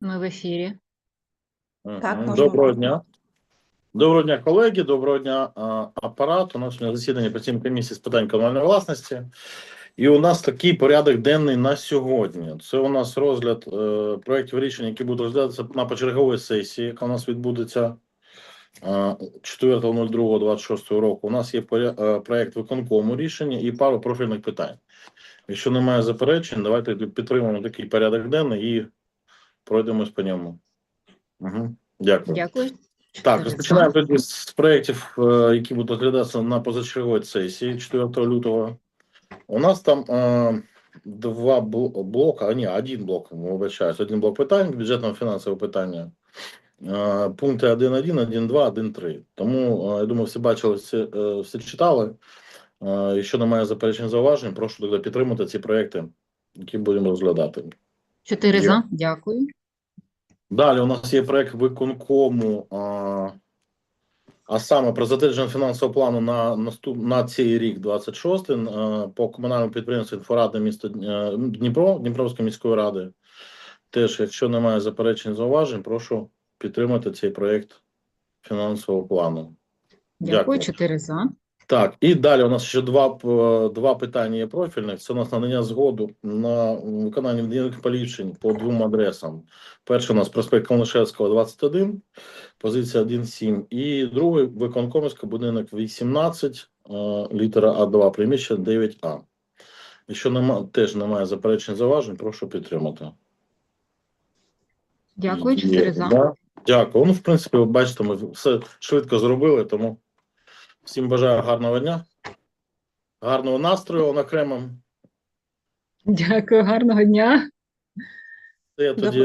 Ми в ефірі. Так, можемо. Доброго дня. Доброго дня, колеги. Доброго дня, апарат. У нас сьогодні засідання постійної комісії з питань комунальної власності. І у нас такий порядок денний на сьогодні. Це у нас розгляд е, проєктів рішень, які будуть розглядатися на почерговій сесії, яка у нас відбудеться е, 4.02.26 року. У нас є е, проєкт виконкому рішення і пару профільних питань. Якщо немає заперечень, давайте підтримаємо такий порядок денний і пройдемось по ньому. Угу. Дякую. Дякую. Так, розпочинаємо тоді з проєктів, е, які будуть розглядатися на позачерговій сесії 4 лютого. У нас там е, два бл- блока, а ні, один блок, вибачаюсь, один блок питань, бюджетно-фінансове питання. Е, Пункти 1.1, 1.2, 1.3. Тому, е, я думаю, всі бачили, всі, е, всі читали. Е, Якщо немає заперечень зауважень, прошу тоді підтримати ці проекти, які будемо розглядати. Чотири за. Дякую. Далі у нас є проект виконкому, а, а саме про затвердження фінансового плану на наступ на цей рік, 26 а, по комунальному підприємству «Інфорадне місто е, Дніпро, Дніпровської міської ради. Теж, якщо немає заперечень зауважень, прошу підтримати цей проект фінансового плану. Дякую. Дякую. Чотири за. Так, і далі у нас ще два, два питання є профільних. Це у нас надання згоду на виконання відповідних поліпшень по двом адресам. Перший у нас проспект Коношевського, 21, позиція 1.7. І другий виконкомівський будинок 18, е, літера А2, приміщення 9А. Якщо нема, теж немає заперечень зауважень, прошу підтримати. Дякую. Чотири за. да? Дякую. Ну, в принципі, ви бачите, ми все швидко зробили, тому всім бажаю гарного дня, гарного настрою окремим. Дякую. Гарного дня. Я тоді